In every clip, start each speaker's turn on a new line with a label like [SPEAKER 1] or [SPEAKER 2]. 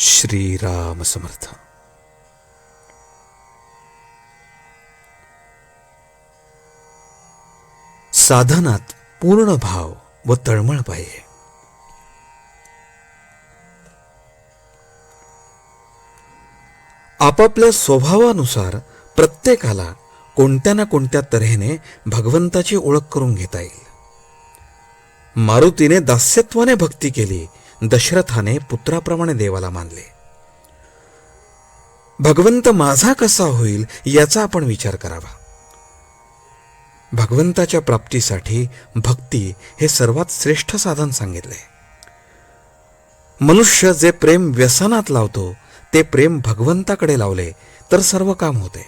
[SPEAKER 1] श्रीराम समर्थ. साधनात पूर्ण भाव व तळमळ पाहिजे. आपापल्या स्वभावानुसार प्रत्येकाला कोणत्या ना कोणत्या तऱ्हेने भगवंताची ओळख करून घेता येईल. मारुतीने दास्यत्वाने भक्ती केली दशरथाने पुत्राप्रमाणे देवाला मानले. भगवंत माझा कसा होईल याचा आपण विचार करावा. भगवंताच्या प्राप्तीसाठी भक्ती हे सर्वात श्रेष्ठ साधन सांगितले. मनुष्य जे प्रेम व्यसनात लावतो ते प्रेम भगवंताकडे लावले तर सर्व काम होते.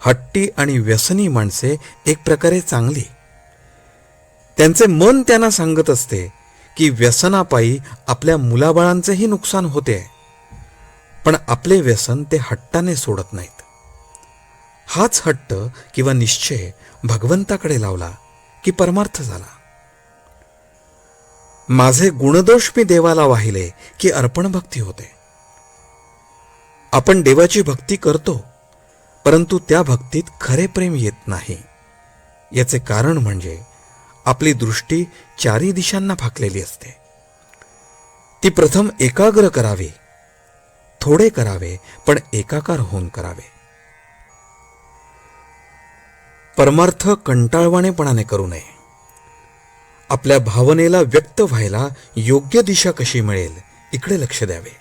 [SPEAKER 1] हट्टी आणि व्यसनी माणसे एक प्रकारे चांगली. त्यांचे मन त्यांना सांगत असते की व्यसनापायी आपल्या मुलाबाळांचंही नुकसान होते. पण आपले व्यसन ते हट्टाने सोडत नाहीत. हाच हट्ट किंवा निश्चय भगवंताकडे लावला की परमार्थ झाला. माझे गुणदोष मी देवाला वाहिले की अर्पण भक्ती होते. आपण देवाची भक्ती करतो परंतु त्या भक्तीत खरे प्रेम येत नाही. याचे कारण म्हणजे आपली दृष्टी चारी दिशांना फाकलेली असते. ती प्रथम एकाग्र करावी थोडे करावे पण एकाकार होऊन करावे. परमार्थ कंटाळवाणेपणाने करू नये. आपल्या भावनेला व्यक्त व्हायला योग्य दिशा कशी मिळेल इकडे लक्ष द्यावे.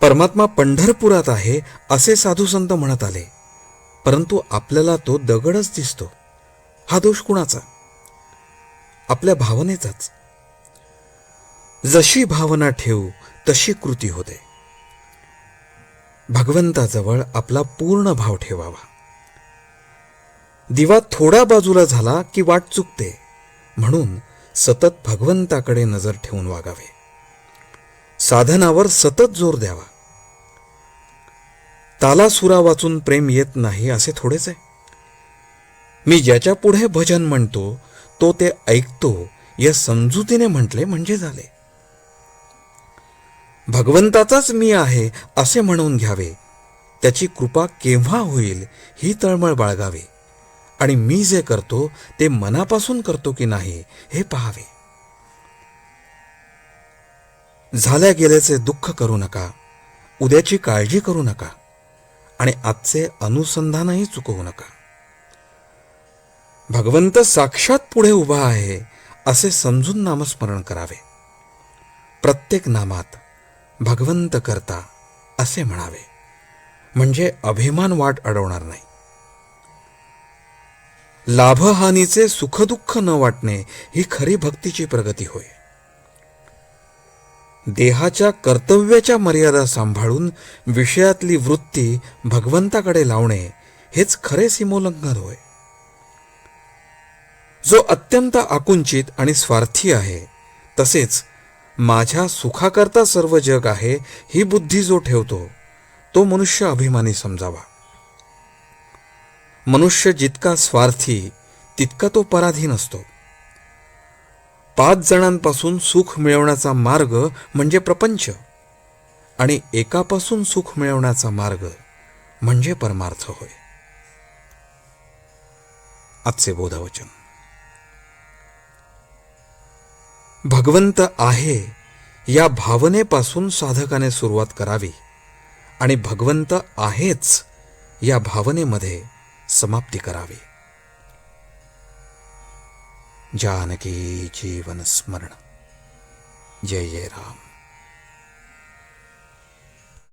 [SPEAKER 1] परमात्मा पंढरपुरात आहे असे साधू संत म्हणत आले परंतु आपल्याला तो दगडच दिसतो. हा दोष कुणाचा? आपल्या भावनेचाच. जशी भावना ठेवू तशी कृती होते. भगवंताजवळ आपला पूर्ण भाव ठेवावा. दिवा थोडा बाजूला झाला की वाट चुकते म्हणून सतत भगवंताकडे नजर ठेवून वागावे. साधनावर सतत जोर द्यावा. ताला सुरा वाचून प्रेम येत नाही असे थोडेच आहे. मी ज्याच्या पुढे भजन म्हणतो तो ते ऐकतो या समजुतीने म्हटले म्हणजे झाले. भगवंताचाच मी आहे असे म्हणून घ्यावे. त्याची कृपा केव्हा होईल ही तळमळ बाळगावी. आणि मी जे करतो ते मनापासून करतो की नाही हे पहावे. झाल्या गेल्याचे दुःख करू नका उद्याची काळजी करू नका आणि आजचे अनुसंधानही चुकवू नका. भगवंत साक्षात पुढे उभा आहे असे समजून नामस्मरण करावे. प्रत्येक नामात भगवंत करता असे म्हणावे. म्हणजे अभिमान वाट अडवणार नाही. लाभहानीचे सुखदुःख न वाटणे ही खरी भक्तीची प्रगती होय. देहाच्या कर्तव्याच्या मर्यादा सांभाळून विषयातली वृत्ती भगवंताकडे लावणे हेच खरे सीमोल्लंघन होय. जो अत्यंत आकुंचित आणि स्वार्थी आहे तसेच माझ्या सुखाकरता सर्व जग आहे ही बुद्धी जो ठेवतो तो मनुष्य अभिमानी समजावा. मनुष्य जितका स्वार्थी तितका तो पराधीन असतो पाच जणांपासून सुख मिळवण्याचा मार्ग म्हणजे प्रपंच आणि एकापासून सुख मिळवण्याचा मार्ग म्हणजे परमार्थ होय. आजचे बोधवचन. भगवंत आहे या भावनेपासून साधकाने सुरुवात करावी आणि भगवंत आहेच या भावनेमध्ये समाप्ती करावी. जानकी जीवन स्मरण. जय जय राम.